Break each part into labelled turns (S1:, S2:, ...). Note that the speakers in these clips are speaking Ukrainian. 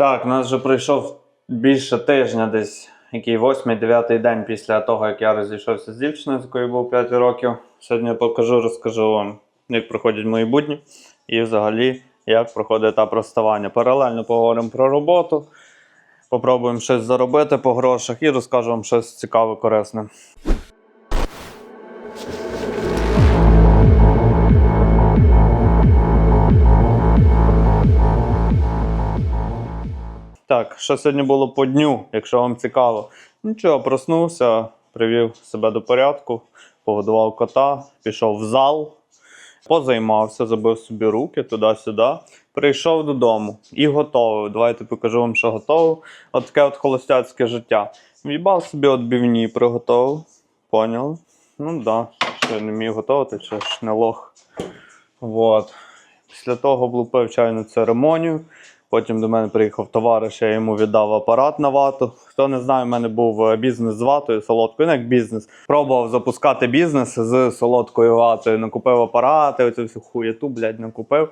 S1: Так, у нас вже пройшов більше тижня, десь який восьмий, дев'ятий день після того, як я розійшовся з дівчиною, з якою був 5 років. Сьогодні я покажу, розкажу вам, як проходять мої будні і взагалі як проходить етап розставання. Паралельно поговоримо про роботу, попробуємо щось заробити по грошах і розкажу вам щось цікаве, корисне. Так, що сьогодні було по дню, якщо вам цікаво. Нічого, проснувся, привів себе до порядку, погодував кота, пішов в зал, позаймався, забив собі руки туди-сюди. Прийшов додому і готовий. Давайте покажу вам, що готовий. От таке от холостяцьке життя. В'їбав собі відбивні, приготував. Поняли? Ну да. я не вмію готувати, чи ж не лох. Вот. Після того влупив чайну церемонію. Потім до мене приїхав товариш, я йому віддав апарат на вату. Хто не знає, в мене був е, бізнес з ватою, солодкою, ну як бізнес. Пробував запускати бізнес з солодкою ватою. Накупив апарати, оцю всю хуєту, блядь, накупив.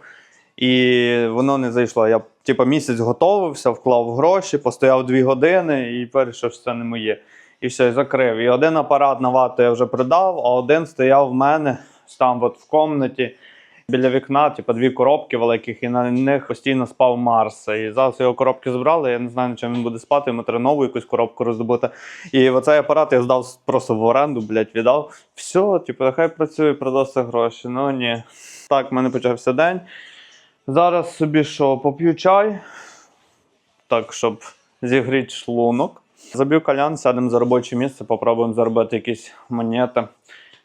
S1: І воно не зайшло. Я типу, місяць готовився, вклав гроші, постояв дві години і вирішив, що це не моє. І все, і закрив. І один апарат на вату я вже придав, а один стояв в мене там от в комнаті біля вікна, типу, дві коробки великих, і на них постійно спав Марс. І зараз його коробки збрали. Я не знаю, на чому він буде спати, йому треба нову якусь коробку роздобути. І оцей апарат я здав просто в оренду, блядь, віддав. Все, типу, нехай працює, продасться гроші. Ну ні. Так, в мене почався день. Зараз собі що, поп'ю чай, так, щоб зігріти шлунок. Заб'ю калян, сядемо за робоче місце, попробуємо заробити якісь монети.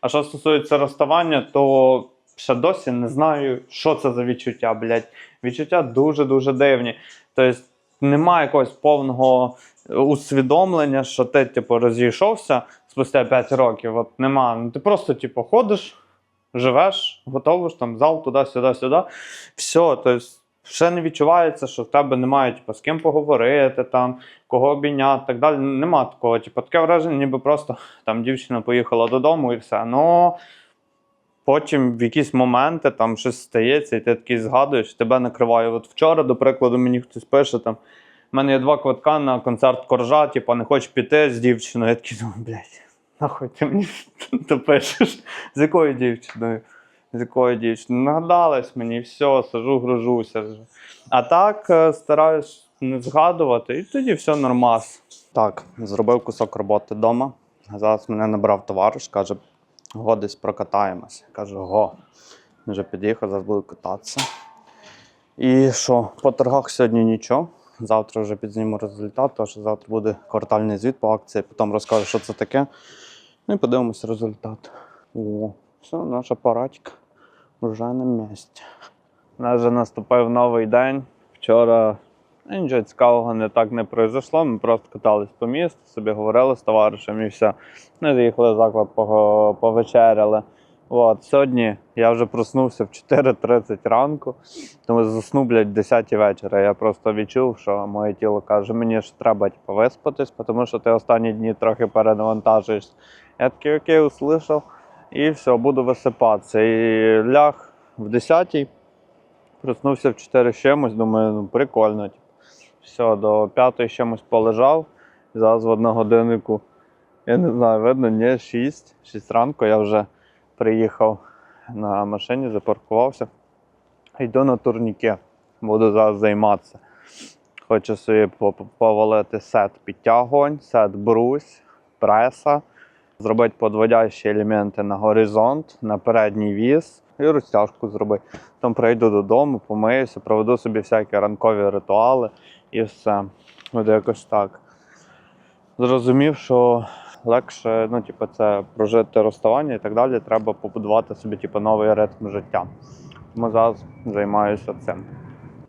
S1: А що стосується розставання, то ще досі не знаю, що це за відчуття, блядь. Відчуття дуже-дуже дивні. Тобто немає якогось повного усвідомлення, що ти, типу, розійшовся спустя 5 років. От нема. Ну, ти просто, типу, ходиш, живеш, готовиш там зал туди, сюди, сюди. Все, тобто. Ще не відчувається, що в тебе немає типу, з ким поговорити, там, кого обійняти так далі. Нема такого. Типу, таке враження, ніби просто там дівчина поїхала додому і все. Ну потім в якісь моменти там щось стається, і ти такий згадуєш, тебе накриває. От вчора, до прикладу, мені хтось пише там. У мене є два квитка на концерт коржа, типу, не хочеш піти з дівчиною. Я такий думаю, блядь, нахуй ти мені то пишеш. З якою дівчиною? З якою дівчиною? Нагадалась мені, все, сижу, гружуся вже. А так е, стараюсь не згадувати, і тоді все нормас. Так, зробив кусок роботи вдома. Зараз мене набрав товариш, каже, го десь прокатаємося. Кажу, го. Вже під'їхав, зараз буду кататися. І що, по торгах сьогодні нічого. Завтра вже підзніму результат, тому що завтра буде квартальний звіт по акції, потім розкажу, що це таке. Ну і подивимося результат. О, все, наш апаратик вже на місці. У нас вже наступив новий день. Вчора ну, нічого цікавого не так не произошло. Ми просто катались по місту, собі говорили з товаришем і все. Ми заїхали в заклад, повечеряли. От, сьогодні я вже проснувся в 4.30 ранку, тому заснув, блядь, в 10 вечора. Я просто відчув, що моє тіло каже, мені ж треба типу, виспатись, тому що ти останні дні трохи перенавантажуєшся. Я такий окей, услышав, і все, буду висипатися. І ляг в 10 проснувся в 4 чимось, думаю, ну прикольно. Все, до 5 з чимось полежав. Зараз в одну годиннику, я не знаю, видно, ні, 6, 6 ранку я вже приїхав на машині, запаркувався. Йду на турніки, буду зараз займатися. Хочу собі по- по- повалити сет підтягувань, сет брусь, преса, зробити подводящі елементи на горизонт, на передній віз і розтяжку зробити. Потім прийду додому, помиюся, проведу собі всякі ранкові ритуали і все. Буде якось так. Зрозумів, що легше, ну, типу, це прожити розставання і так далі. Треба побудувати собі типу, новий ритм життя. Тому зараз займаюся цим.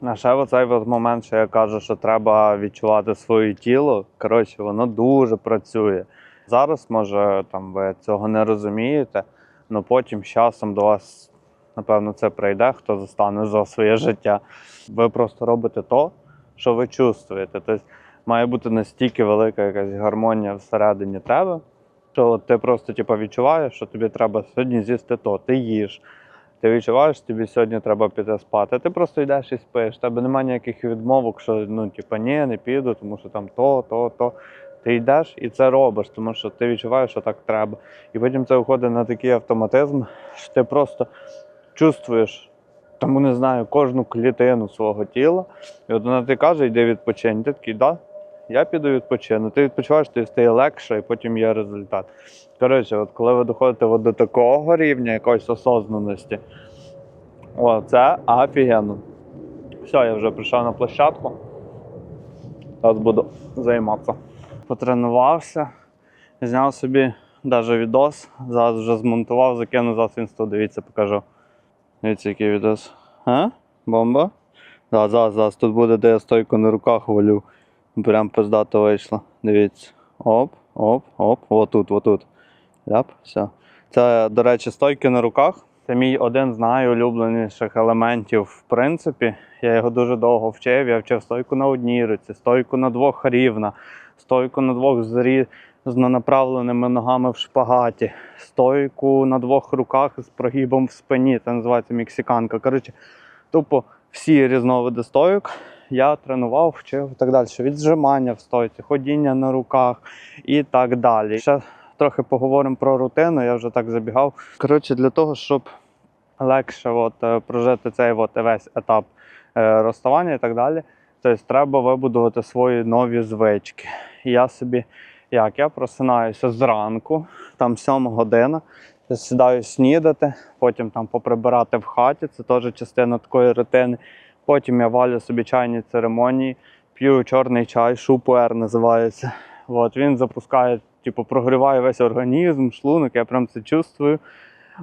S1: А ще оцей от момент, що я кажу, що треба відчувати своє тіло. Коротше, воно дуже працює. Зараз, може, там ви цього не розумієте, але потім з часом до вас, напевно, це прийде, хто застане за своє життя. Ви просто робите то, що ви чувствуєте. Тобто має бути настільки велика якась гармонія всередині тебе, що ти просто типу, відчуваєш, що тобі треба сьогодні з'їсти то, ти їш. Ти відчуваєш, що тобі сьогодні треба піти спати. Ти просто йдеш і спиш. Тебе немає ніяких відмовок, що ну, типа, ні, не піду, тому що там то, то, то. Ти йдеш і це робиш, тому що ти відчуваєш, що так треба. І потім це виходить на такий автоматизм, що ти просто чувствуєш, тому не знаю, кожну клітину свого тіла. І от вона ти каже, йди відпочинь. Ти такий, да, я піду відпочину. Ти відпочиваєш, ти стає легше, і потім є результат. Коротше, от коли ви доходите от до такого рівня якоїсь осознаності, о, це офігенно. Все, я вже прийшов на площадку. Зараз буду займатися. Потренувався, зняв собі навіть відос. Зараз вже змонтував, закинув зараз інсту, дивіться, покажу. Дивіться, який відос. А? Бомба? Да, зараз, зараз тут буде, де я стойку на руках валю. Прям пиздато вийшло. Дивіться. Оп, оп, оп. Отут, отут. Ляп, все. Це, до речі, стойки на руках. Це мій один з найулюбленіших елементів, в принципі. Я його дуже довго вчив. Я вчив стойку на одній руці, стойку на двох рівна, стойку на двох зрі... з направленими ногами в шпагаті, стойку на двох руках з прогибом в спині. Це називається мексиканка. Коротше, тупо всі різновиди стойок я тренував, вчив і так далі. Віджимання в стойці, ходіння на руках і так далі. Ще трохи поговоримо про рутину, я вже так забігав. Коротше, для того, щоб легше от, е, прожити цей от весь етап е, розставання і так далі, тобто треба вибудувати свої нові звички. І я собі, як я просинаюся зранку, там 7 година, сідаю снідати, потім там поприбирати в хаті, це теж частина такої рутини. Потім я валю собі чайні церемонії, п'ю чорний чай, шупуер називається. От, він запускає, типу, прогріває весь організм, шлунок, я прям це чувствую.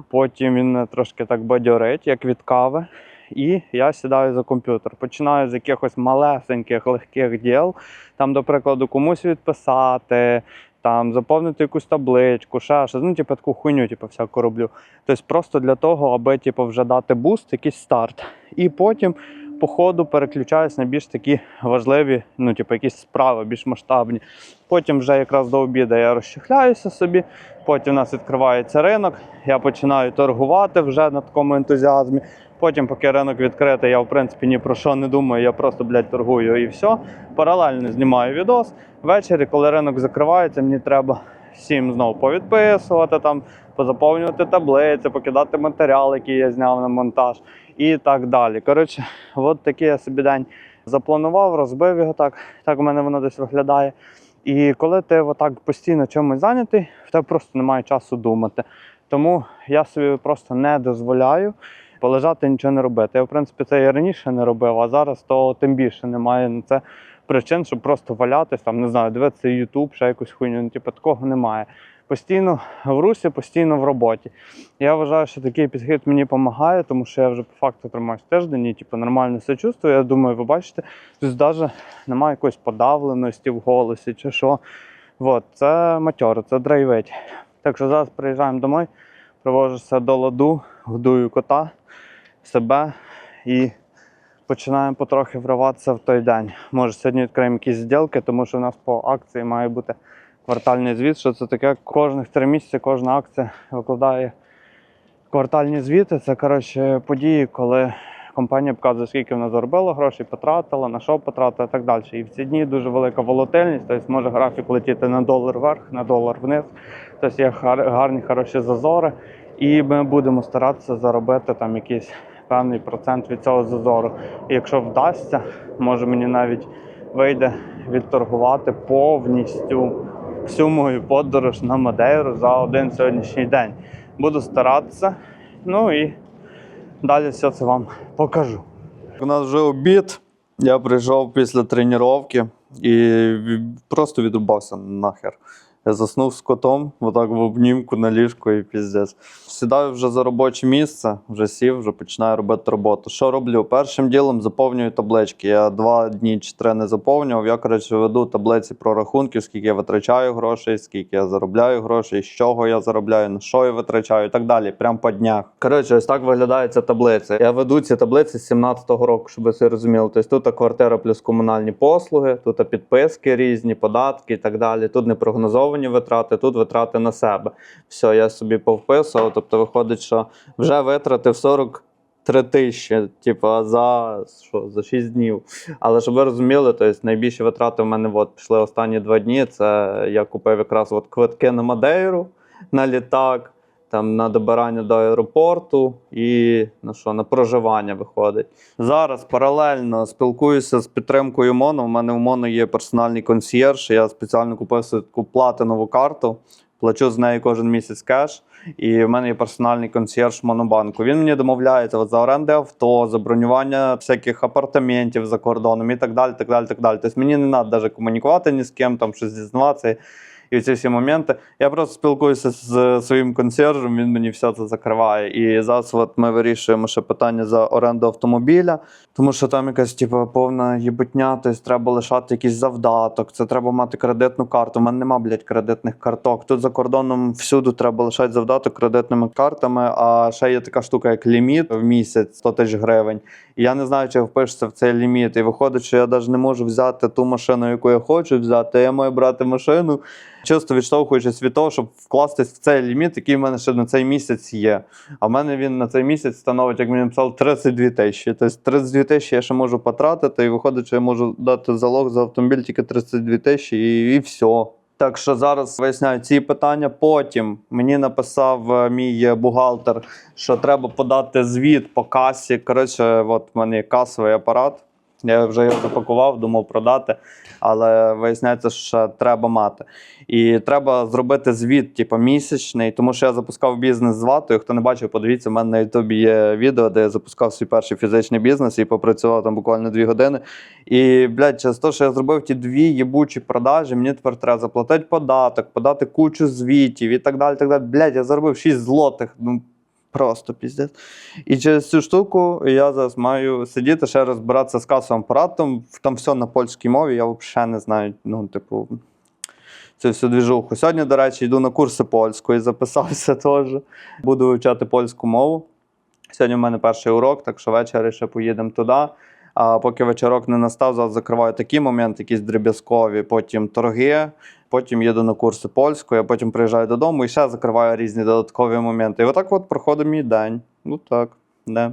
S1: Потім він трошки так бадьорить, як від кави. І я сідаю за комп'ютер. Починаю з якихось малесеньких легких діл. Там, до прикладу, комусь відписати, там заповнити якусь табличку, ще щось. Ну, типу, таку хуйню, типу, всяку роблю. Тобто просто для того, аби типу, вже дати буст, якийсь старт. І потім по ходу переключаюсь на більш такі важливі, ну, типу, якісь справи, більш масштабні. Потім вже якраз до обіду я розчехляюся собі. Потім у нас відкривається ринок, я починаю торгувати вже на такому ентузіазмі. Потім, поки ринок відкритий, я в принципі ні про що не думаю, я просто, блядь, торгую і все. Паралельно знімаю відос. Ввечері, коли ринок закривається, мені треба всім знову повідписувати, там, позаповнювати таблиці, покидати матеріал, який я зняв на монтаж і так далі. Коротше, от такий я собі день запланував, розбив його так. Так у мене воно десь виглядає. І коли ти отак постійно чимось зайнятий, в тебе просто немає часу думати. Тому я собі просто не дозволяю полежати нічого не робити. Я, в принципі, це і раніше не робив, а зараз то тим більше немає на це причин, щоб просто валятись, там, не знаю, дивитися YouTube, ще якусь хуйню. Ну, типу, такого немає. Постійно в русі, постійно в роботі. Я вважаю, що такий підхід мені допомагає, тому що я вже по факту тримаюсь тиждень і типу, нормально все чувствую. Я думаю, ви бачите, тут навіть немає якоїсь подавленості в голосі чи що. От, це матьор, це драйвить. Так що зараз приїжджаємо домой, привожуся до ладу, годую кота, себе і починаємо потрохи вриватися в той день. Може, сьогодні відкриємо якісь зділки, тому що у нас по акції має бути квартальний звіт. Що це таке? Кожних три місяці кожна акція викладає квартальні звіти. Це коротше події, коли компанія показує, скільки вона заробила грошей, потратила, на що потратила і так далі. І в ці дні дуже велика волатильність, тобто може графік летіти на долар вверх, на долар вниз. Тобто є гар- гарні хороші зазори. І ми будемо старатися заробити там якийсь певний процент від цього зазору. І якщо вдасться, може мені навіть вийде відторгувати повністю всю мою подорож на Мадейру за один сьогоднішній день. Буду старатися. Ну і далі все це вам покажу. У нас вже обід. Я прийшов після тренування і просто відрубався нахер. Я заснув з котом, отак в обнімку на ліжку і піздець. Сідаю вже за робоче місце, вже сів, вже починаю робити роботу. Що роблю? Першим ділом заповнюю таблички. Я два дні чи три не заповнював. Я, коротше, веду таблиці про рахунки, скільки я витрачаю грошей, скільки я заробляю грошей, з чого я заробляю, на що я витрачаю і так далі. Прям по днях. Коротше, ось так виглядає ця таблиця. Я веду ці таблиці з 17-го року, щоб ви це розуміли. Тобто тут квартира плюс комунальні послуги, тут підписки різні, податки і так далі. Тут не непрогнозовані фіксовані витрати, тут витрати на себе. Все, я собі повписував. Тобто виходить, що вже витратив 43 тисячі, типу, за що, за 6 днів. Але щоб ви розуміли, то найбільші витрати в мене от, пішли останні два дні. Це я купив якраз от квитки на Мадейру на літак, там на добирання до аеропорту і на що, на проживання виходить. Зараз паралельно спілкуюся з підтримкою МОНО. У мене в МОНО є персональний консьєрж. Я спеціально купив таку платинову карту. Плачу з нею кожен місяць кеш, і в мене є персональний консьєрж Монобанку. Він мені домовляється от, за оренди авто, за бронювання всяких апартаментів за кордоном і так далі. так далі, так далі. Тобто мені не треба навіть комунікувати ні з ким, там щось дізнаватися і ці всі моменти. Я просто спілкуюся з своїм консьержем, він мені все це закриває. І зараз от ми вирішуємо ще питання за оренду автомобіля, тому що там якась типу, повна їбутня, тобто треба лишати якийсь завдаток, це треба мати кредитну карту. У мене нема, блядь, кредитних карток. Тут за кордоном всюди треба лишати завдаток кредитними картами, а ще є така штука, як ліміт в місяць 100 тисяч гривень. І я не знаю, чи впишеться в цей ліміт. І виходить, що я навіть не можу взяти ту машину, яку я хочу взяти. Я маю брати машину, чисто відштовхуючись від того, щоб вкластись в цей ліміт, який в мене ще на цей місяць є. А в мене він на цей місяць становить, як мені написали, 32 тисячі. Тобто 32 тисячі я ще можу потратити, і виходить, що я можу дати залог за автомобіль тільки 32 тисячі, і, і все. Так що зараз виясняю ці питання. Потім мені написав е, мій бухгалтер, що треба подати звіт по касі. Коротше, от в мене є касовий апарат. Я вже його запакував, думав продати, але виясняється, що треба мати. І треба зробити звіт, типу, місячний, тому що я запускав бізнес з ватою. Хто не бачив, подивіться, у мене на Ютубі є відео, де я запускав свій перший фізичний бізнес і попрацював там буквально дві години. І, блядь, через те, що я зробив ті дві їбучі продажі, мені тепер треба заплатити податок, подати кучу звітів і так далі. так далі. Блядь, я заробив 6 злотих. Ну, Просто піздець. І через цю штуку я зараз маю сидіти ще розбиратися з касовим апаратом. Там все на польській мові, я взагалі не знаю. Ну, типу, цю всю двіжуху. Сьогодні, до речі, йду на курси польської, записався теж. Буду вивчати польську мову. Сьогодні в мене перший урок, так що ввечері ще поїдемо туди. А поки вечорок не настав, зараз закриваю такі моменти, якісь дріб'язкові, потім торги, потім їду на курси польської, а потім приїжджаю додому і ще закриваю різні додаткові моменти. І отак от проходить мій день. Ну так, не.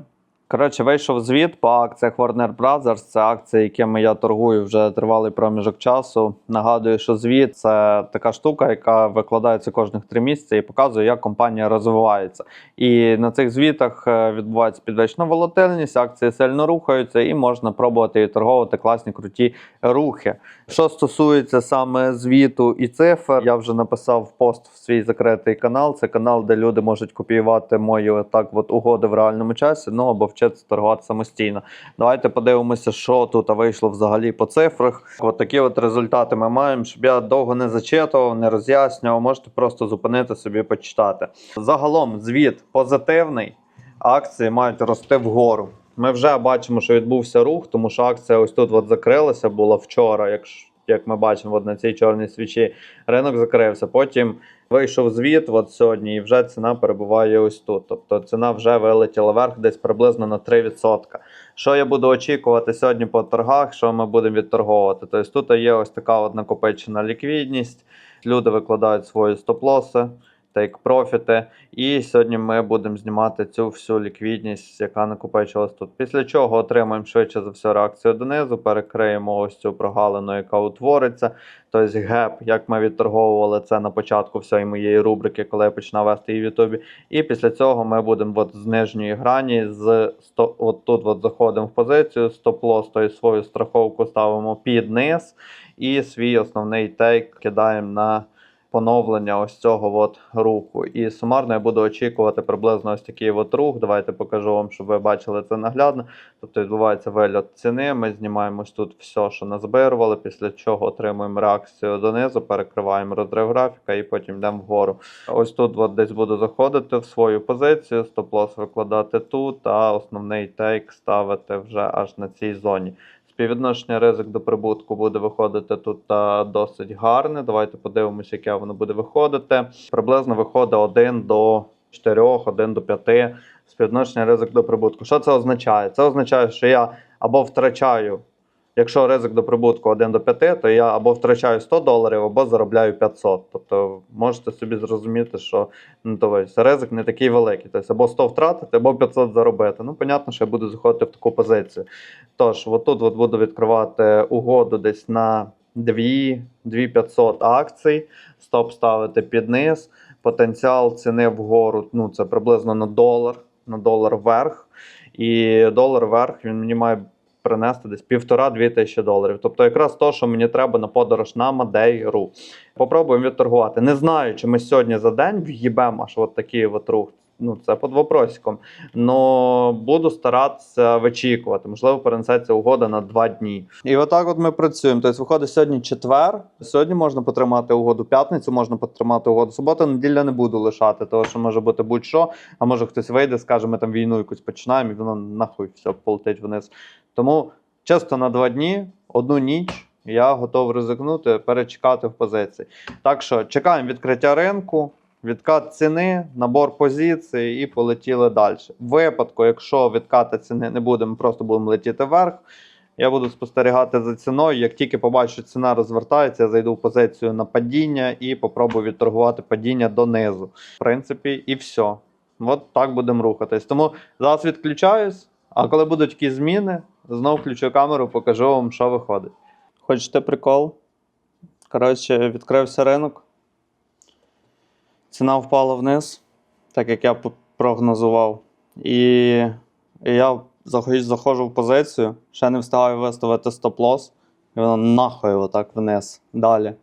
S1: Коротше, вийшов звіт по акціях Warner Brothers. Це акції, якими я торгую вже тривалий проміжок часу. Нагадую, що звіт це така штука, яка викладається кожних три місяці і показує, як компанія розвивається. І на цих звітах е, відбувається підвищена волатильність, акції сильно рухаються, і можна пробувати торговувати класні круті рухи. Що стосується саме звіту і цифр, я вже написав пост в свій закритий канал. Це канал, де люди можуть копіювати мої так от угоди в реальному часі, ну або вчитися торгувати самостійно. Давайте подивимося, що тут вийшло взагалі по цифрах. От такі от результати ми маємо, щоб я довго не зачитував, не роз'яснював. Можете просто зупинити собі почитати. Загалом звіт позитивний, акції мають рости вгору. Ми вже бачимо, що відбувся рух, тому що акція ось тут от закрилася, була вчора, як, як ми бачимо от на цій чорній свічі. Ринок закрився. Потім вийшов звіт от сьогодні, і вже ціна перебуває ось тут. Тобто ціна вже вилетіла вверх десь приблизно на 3%. Що я буду очікувати сьогодні по торгах, що ми будемо відторговувати? Тобто тут є ось така накопичена ліквідність. Люди викладають свої стоп-лоси, тейк-профіти. І сьогодні ми будемо знімати цю всю ліквідність, яка накопичилась тут. Після чого отримаємо швидше за все реакцію донизу, перекриємо ось цю прогалину, яка утвориться. Тобто геп, як ми відторговували це на початку всієї моєї рубрики, коли я починав вести її в Ютубі. І після цього ми будемо от з нижньої грані, з сто, от тут от заходимо в позицію, стоп-лос, тобто свою страховку ставимо під низ, і свій основний тейк кидаємо на поновлення ось цього от руху. І сумарно я буду очікувати приблизно ось такий от рух. Давайте покажу вам, щоб ви бачили це наглядно. Тобто відбувається вильот ціни. Ми знімаємо тут все, що назбирували, після чого отримуємо реакцію донизу, перекриваємо розрив графіка і потім йдемо вгору. Ось тут от десь буду заходити в свою позицію, стоп-лос викладати тут, а основний тейк ставити вже аж на цій зоні. Співвідношення ризик до прибутку буде виходити тут досить гарне. Давайте подивимося, яке воно буде виходити. Приблизно виходить 1 до 4, 1 до 5 співвідношення ризик до прибутку. Що це означає? Це означає, що я або втрачаю якщо ризик до прибутку 1 до 5, то я або втрачаю 100 доларів, або заробляю 500. Тобто можете собі зрозуміти, що ну, то ризик не такий великий. Тобто або 100 втратити, або 500 заробити. Ну, понятно, що я буду заходити в таку позицію. Тож, отут от буду відкривати угоду десь на 2, 2500 акцій, стоп ставити під низ, потенціал ціни вгору, ну це приблизно на долар, на долар вверх. І долар вверх він мені має принести десь півтора-дві тисячі доларів. Тобто, якраз то, що мені треба на подорож на Мадейру. Попробуємо відторгувати. Не знаю, чи ми сьогодні за день в'їбемо аж от такий от рух. Ну, це під вопросиком. Но буду старатися вичікувати. Можливо, перенесеться угода на два дні. І отак от ми працюємо. Тобто виходить сьогодні четвер. Сьогодні можна потримати угоду п'ятницю, можна потримати угоду суботу. Неділя не буду лишати, тому що може бути будь-що. А може хтось вийде, скаже, ми там війну якусь починаємо, і воно нахуй все полетить вниз. Тому чисто на два дні, одну ніч. Я готов ризикнути, перечекати в позиції. Так що чекаємо відкриття ринку, відкат ціни, набор позицій і полетіли далі. В випадку, якщо відката ціни не буде, ми просто будемо летіти вверх. Я буду спостерігати за ціною. Як тільки побачу, ціна розвертається, я зайду в позицію на падіння і попробую відторгувати падіння донизу. В принципі, і все. От так будемо рухатись. Тому зараз відключаюсь, а коли будуть якісь зміни, знову включу камеру, покажу вам, що виходить. Хочете прикол? Коротше, відкрився ринок. Ціна впала вниз, так як я прогнозував. І я заходжу, в позицію, ще не встигаю виставити стоп-лосс, і воно нахуй отак вниз. Далі.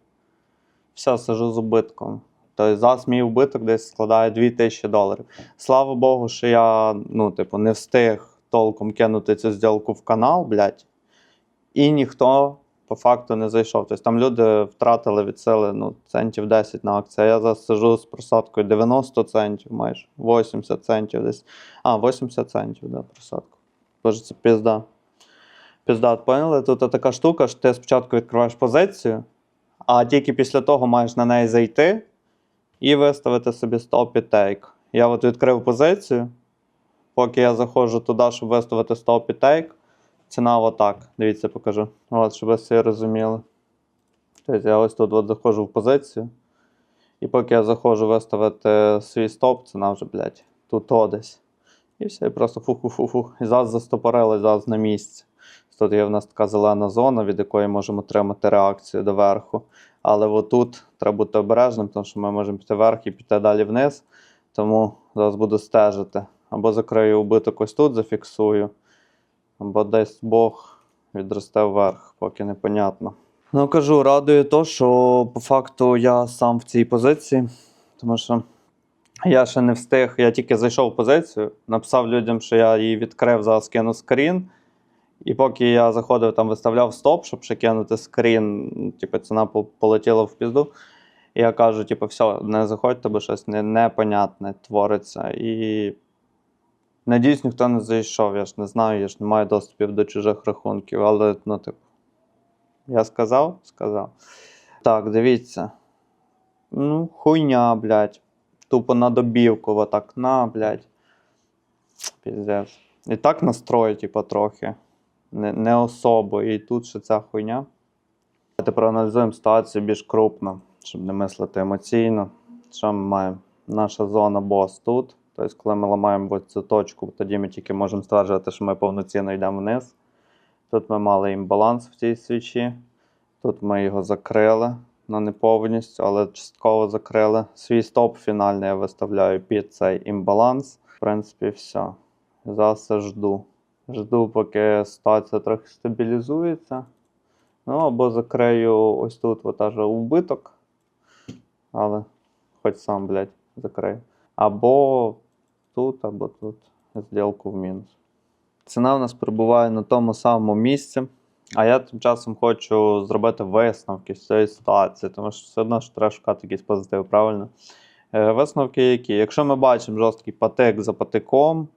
S1: Все, сижу з убитком. Тобто зараз мій убиток десь складає 2000 доларів. Слава Богу, що я ну, типу, не встиг толком кинути цю зділку в канал, блядь. І ніхто по факту не зайшов. Тобто там люди втратили від сили ну, центів 10 на акцію. А я зараз сижу з просадкою 90 центів, майже 80 центів десь. А, 80 центів, да, просадку. Боже, це пізда. Пізда, поняли? Тут така штука, що ти спочатку відкриваєш позицію, а тільки після того маєш на неї зайти і виставити собі стоп і тейк. Я от відкрив позицію. Поки я заходжу туди, щоб виставити стоп і тейк, ціна отак. Дивіться, покажу. От, щоб ви всі розуміли. Тобто я ось тут от заходжу в позицію. І поки я заходжу виставити свій стоп, ціна вже, блядь, тут о десь. І все, і просто фу-фу-фу-фу. І зараз застопорили, зараз на місці. Тут є в нас така зелена зона, від якої можемо отримати реакцію доверху. Але отут треба бути обережним, тому що ми можемо піти вверх і піти далі вниз. Тому зараз буду стежити. Або закрию убиток ось тут, зафіксую, або десь Бог відросте вверх, поки непонятно. Ну кажу, радує то, що по факту я сам в цій позиції, тому що я ще не встиг, я тільки зайшов в позицію, написав людям, що я її відкрив, зараз кину скрін. І поки я заходив, там виставляв стоп, щоб ще кинути скрін, типу, ціна полетіла в пізду. І я кажу, типу, все, не заходьте, бо щось непонятне твориться. І надіюсь, ніхто не зайшов. Я ж не знаю, я ж не маю доступів до чужих рахунків, але ну, типу, я сказав, сказав. Так, дивіться. Ну, хуйня, блядь. Тупо на добівку, отак, на, блядь. Піздець. І так настрою, типу, трохи. Не, не особо. І тут ще ця хуйня. Давайте проаналізуємо ситуацію більш крупно, щоб не мислити емоційно. Що ми маємо? Наша зона бос тут. Тобто, коли ми ламаємо цю точку, тоді ми тільки можемо стверджувати, що ми повноцінно йдемо вниз. Тут ми мали імбаланс в цій свічі. Тут ми його закрили. Ну, не повністю, але частково закрили. Свій стоп фінальний я виставляю під цей імбаланс. В принципі, все. Зараз жду. Жду, поки ситуація трохи стабілізується. Ну, або закрию ось тут от убиток. Але хоч сам, блядь, закрию. Або тут, або тут. Зділку в мінус. Ціна в нас перебуває на тому самому місці. А я тим часом хочу зробити висновки з цієї ситуації, тому що все одно ж треба шукати якийсь позитив, правильно? Е, висновки які? Якщо ми бачимо жорсткий патик за патиком,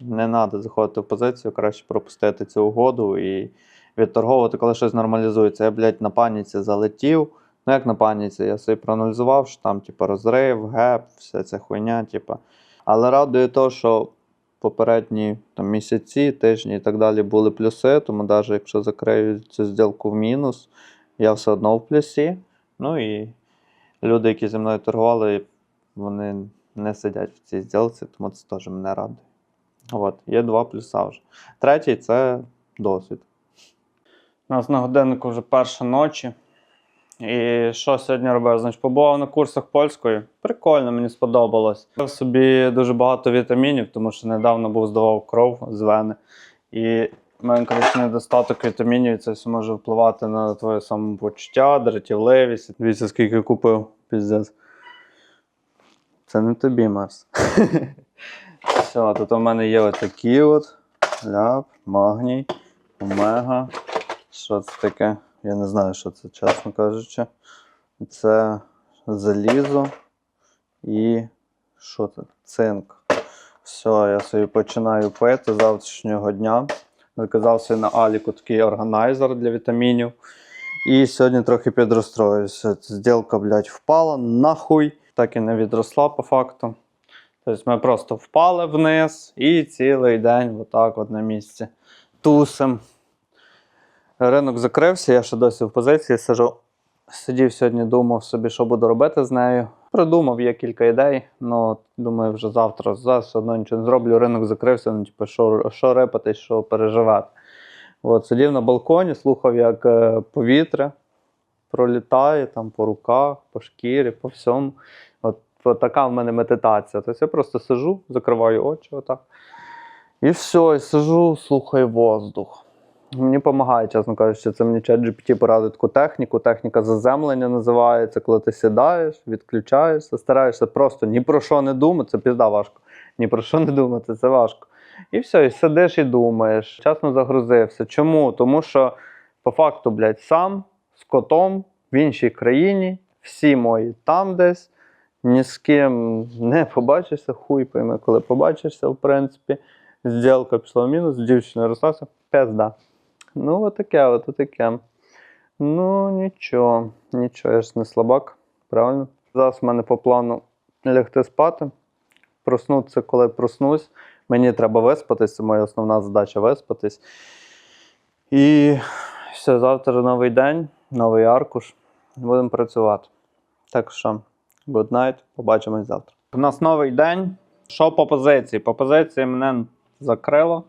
S1: не треба заходити в позицію, краще пропустити цю угоду і відторговувати, коли щось нормалізується. Я, блядь, на паніці залетів. Ну, як на паніці, я собі проаналізував, що там, типу, розрив, геп, вся ця хуйня, типу. Але радує то, що попередні там, місяці, тижні і так далі були плюси, тому навіть якщо закрию цю зділку в мінус, я все одно в плюсі. Ну і люди, які зі мною торгували, вони не сидять в цій зділці, тому це теж мене радує. От, є два плюса вже. Третій це досвід. У нас на годиннику вже перша ночі. І що сьогодні робив? Значить, побував на курсах польської. Прикольно, мені сподобалось. Взяв собі дуже багато вітамінів, тому що недавно був здавав кров з вени. І в мене коротше, недостаток вітамінів, і це все може впливати на твоє самопочуття, дратівливість. Дивіться, скільки купив, піздець. Це не тобі, Марс. Все, тут у мене є отакі от ляп, магній, омега. Що це таке? Я не знаю, що це, чесно кажучи. Це залізо і що це? Цинк. Все, я собі починаю пити завтрашнього дня. Заказав собі на Аліку такий органайзер для вітамінів. І сьогодні трохи підрозстроюся. Зділка, блядь, впала нахуй. Так і не відросла по факту. Тобто ми просто впали вниз і цілий день отак от на місці тусим. Ринок закрився, я ще досі в позиції сижу. Сидів сьогодні, думав собі, що буду робити з нею. Придумав, є кілька ідей, але думаю, вже завтра зараз все одно нічого не зроблю. Ринок закрився, ну, типу, що, що рипати, що переживати. От, сидів на балконі, слухав, як е, повітря пролітає там по руках, по шкірі, по всьому. От, от така в мене медитація. Тобто я просто сижу, закриваю очі отак. І все, і сижу, слухаю воздух. Мені допомагає, чесно кажучи, це мені чат GPT порадить таку техніку. Техніка заземлення називається, коли ти сідаєш, відключаєшся, стараєшся просто ні про що не думати, це пізда важко. Ні про що не думати, це важко. І все, і сидиш і думаєш. Чесно загрузився. Чому? Тому що по факту, блядь, сам з котом в іншій країні, всі мої там десь, ні з ким не побачишся, хуй пойме, коли побачишся, в принципі. Зділка пішла в мінус, дівчина розстався, пизда. Ну, отаке, от таке. Ну, нічого, нічого, я ж не слабак, правильно? Зараз в мене по плану лягти спати, проснутися, коли проснусь. Мені треба виспатись, це моя основна задача виспатись. І все, завтра новий день, новий аркуш. Будемо працювати. Так що, good night, побачимось завтра. У нас новий день. Що по позиції? По позиції мене закрило.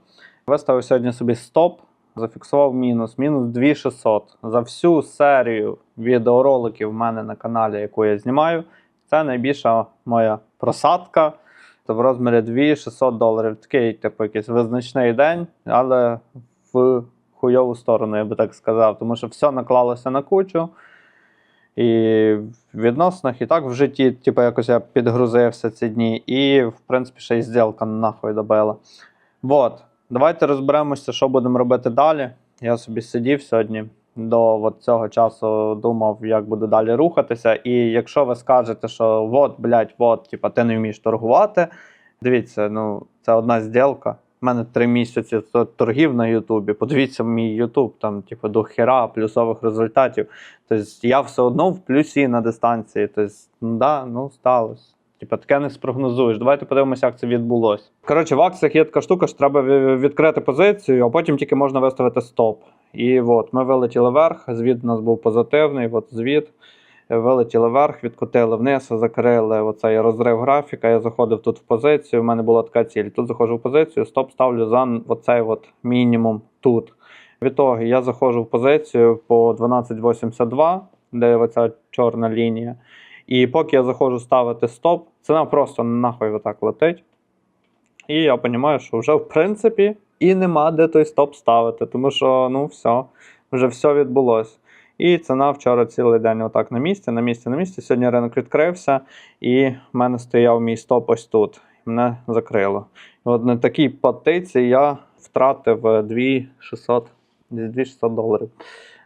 S1: Виставив сьогодні собі стоп, зафіксував мінус, мінус 2600. За всю серію відеороликів в мене на каналі, яку я знімаю, це найбільша моя просадка. Це в розмірі 2600 доларів. Такий, типу, якийсь визначний день, але в хуйову сторону, я би так сказав, тому що все наклалося на кучу. І в відносинах, і так в житті, типу, якось я підгрузився ці дні, і, в принципі, ще й зділка нахуй добила. Вот. Давайте розберемося, що будемо робити далі. Я собі сидів сьогодні до от цього часу, думав, як буду далі рухатися. І якщо ви скажете, що от, блядь, от, типа, ти не вмієш торгувати, дивіться, ну, це одна зділка. У мене три місяці торгів на Ютубі. Подивіться мій Ютуб, там, типу, до хіра плюсових результатів. Тобто я все одно в плюсі на дистанції. Тобто, ну да, ну сталося. Типа таке не спрогнозуєш. Давайте подивимося, як це відбулося. Коротше, в акціях є така штука, що треба відкрити позицію, а потім тільки можна виставити стоп. І от ми вилетіли вверх, звіт у нас був позитивний, от звіт. Вилетіли вверх, відкотили вниз, закрили оцей розрив графіка. Я заходив тут в позицію. У мене була така ціль. Тут заходжу в позицію, стоп ставлю за оцей от мінімум тут. Від того я заходжу в позицію по 12.82, де оця чорна лінія. І поки я заходжу ставити стоп, ціна просто нахуй отак летить. І я розумію, що вже в принципі і нема де той стоп ставити, тому що ну все, вже все відбулося. І ціна вчора цілий день отак на місці, на місці, на місці. Сьогодні ринок відкрився, і в мене стояв мій стоп ось тут. Мене закрило. І от на такій патиці я втратив е, 2600, 2600 доларів.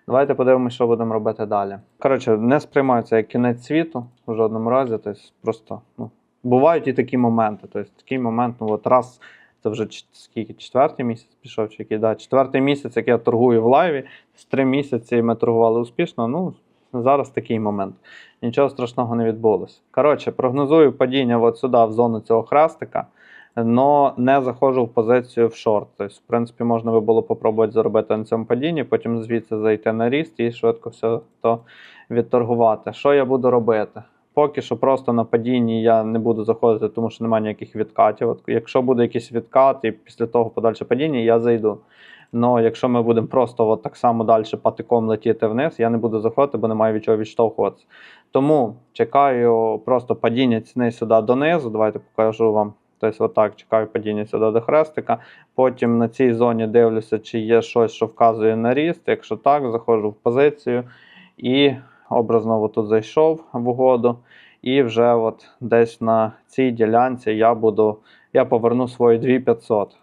S1: Давайте подивимося, що будемо робити далі. Коротше, не сприймаю це як кінець світу в жодному разі. Тобто просто ну, бувають і такі моменти. Тобто такий момент, ну от раз. Це вже скільки четвертий місяць пішов, чи який, да, четвертий місяць, як я торгую в лайві. З три місяці ми торгували успішно. Ну, зараз такий момент. Нічого страшного не відбулося. Коротше, прогнозую падіння от сюди, в зону цього хрестика. Но не заходжу в позицію в шорт. Тобто, в принципі, можна би було попробувати заробити на цьому падінні, потім звідси зайти на ріст і швидко все то відторгувати. Що я буду робити? Поки що просто на падінні я не буду заходити, тому що немає ніяких відкатів. От якщо буде якийсь відкат, і після того подальше падіння, я зайду. Но якщо ми будемо просто от так само далі патиком летіти вниз, я не буду заходити, бо немає від чого відштовхуватися. Тому чекаю просто падіння ціни сюди донизу. Давайте покажу вам. Тобто, отак чекаю падіння сюди до хрестика. Потім на цій зоні дивлюся, чи є щось, що вказує на ріст. Якщо так, заходжу в позицію і образно тут зайшов в угоду. І вже от десь на цій ділянці я буду, я поверну свої 2500,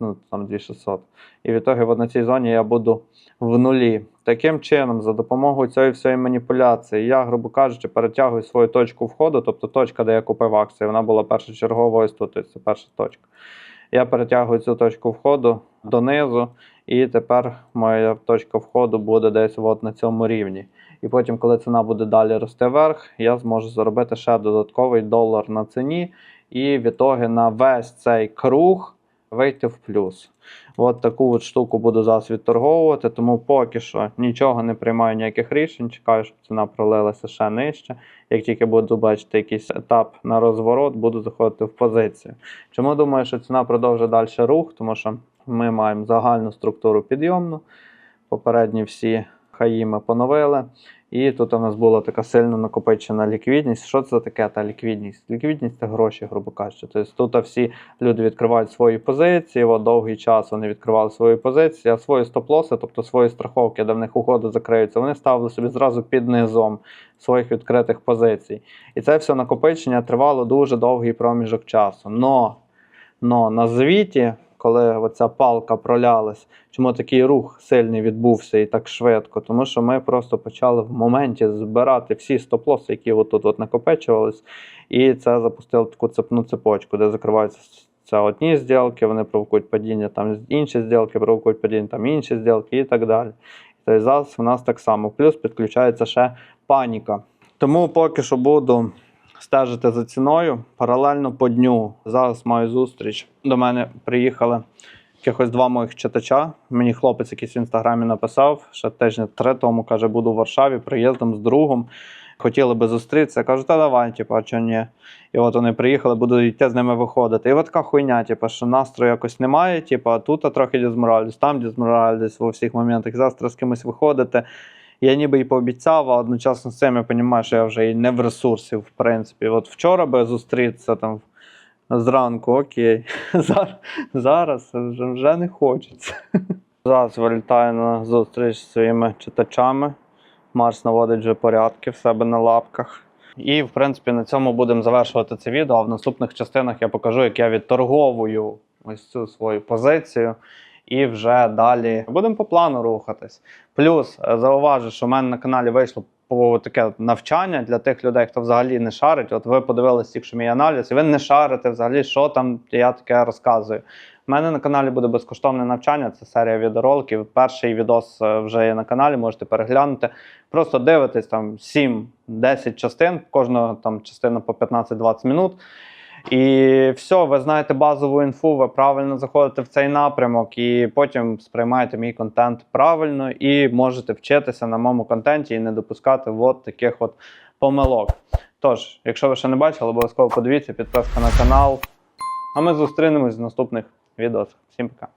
S1: ну там 2600. І в ітогі на цій зоні я буду в нулі. Таким чином, за допомогою цієї всієї маніпуляції, я, грубо кажучи, перетягую свою точку входу, тобто точка, де я купив акції, вона була першочергова ось тут, це перша точка. Я перетягую цю точку входу донизу, і тепер моя точка входу буде десь от на цьому рівні. І потім, коли ціна буде далі рости вверх, я зможу заробити ще додатковий долар на ціні, і в ітоги на весь цей круг вийти в плюс. От таку от штуку буду зараз відторговувати, тому поки що нічого не приймаю ніяких рішень. Чекаю, щоб ціна пролилася ще нижче. Як тільки буду бачити якийсь етап на розворот, буду заходити в позицію. Чому думаю, що ціна продовжує далі рух? Тому що ми маємо загальну структуру підйомну. Попередні всі хаї ми поновили. І тут у нас була така сильно накопичена ліквідність. Що це таке та ліквідність? Ліквідність це гроші, грубо кажучи. Тобто тут всі люди відкривають свої позиції, от довгий час вони відкривали свої позиції, а свої стоп-лоси, тобто свої страховки, де в них угоди закриються, вони ставили собі зразу під низом своїх відкритих позицій. І це все накопичення тривало дуже довгий проміжок часу. Но, но на звіті коли оця палка пролялась, чому такий рух сильний відбувся і так швидко? Тому що ми просто почали в моменті збирати всі стоп-лоси, які отут от накопичувались, і це запустило таку цепну цепочку, де закриваються це одні зділки, вони провокують падіння, там інші зділки провокують падіння, там інші зділки і так далі. Тобто зараз у нас так само. Плюс підключається ще паніка. Тому поки що буду стежити за ціною паралельно по дню. Зараз маю зустріч. До мене приїхали якихось два моїх читача. Мені хлопець якийсь в інстаграмі написав, ще тижня три тому каже, буду в Варшаві приїздом з другом. Хотіли би зустрітися. Кажу, та давай, типу, а чого ні? І от вони приїхали, буду йти з ними виходити. І от така хуйня, типу, що настрою якось немає, типу, а тут трохи дізморальність, там дізморальність у всіх моментах. Завтра з кимось виходити. Я ніби і пообіцяв, а одночасно з цим я розумію, що я вже і не в ресурсі, в принципі. От вчора би зустрітися там зранку, окей. Зараз, вже, вже не хочеться. Зараз вилітаю на зустріч зі своїми читачами. Марс наводить вже порядки в себе на лапках. І, в принципі, на цьому будемо завершувати це відео. А в наступних частинах я покажу, як я відторговую ось цю свою позицію. І вже далі будемо по плану рухатись. Плюс е, зауважу, що в мене на каналі вийшло таке навчання для тих людей, хто взагалі не шарить. От ви подивилися тільки що мій аналіз, і ви не шарите взагалі, що там я таке розказую. У мене на каналі буде безкоштовне навчання, це серія відеороликів. Перший відос е, вже є на каналі, можете переглянути. Просто дивитесь там 7-10 частин, кожна там частина по 15-20 минут. І все, ви знаєте базову інфу, ви правильно заходите в цей напрямок, і потім сприймаєте мій контент правильно і можете вчитися на моєму контенті і не допускати от таких от помилок. Тож, якщо ви ще не бачили, обов'язково подивіться, підписка на канал. А ми зустрінемось в наступних відео. Всім пока.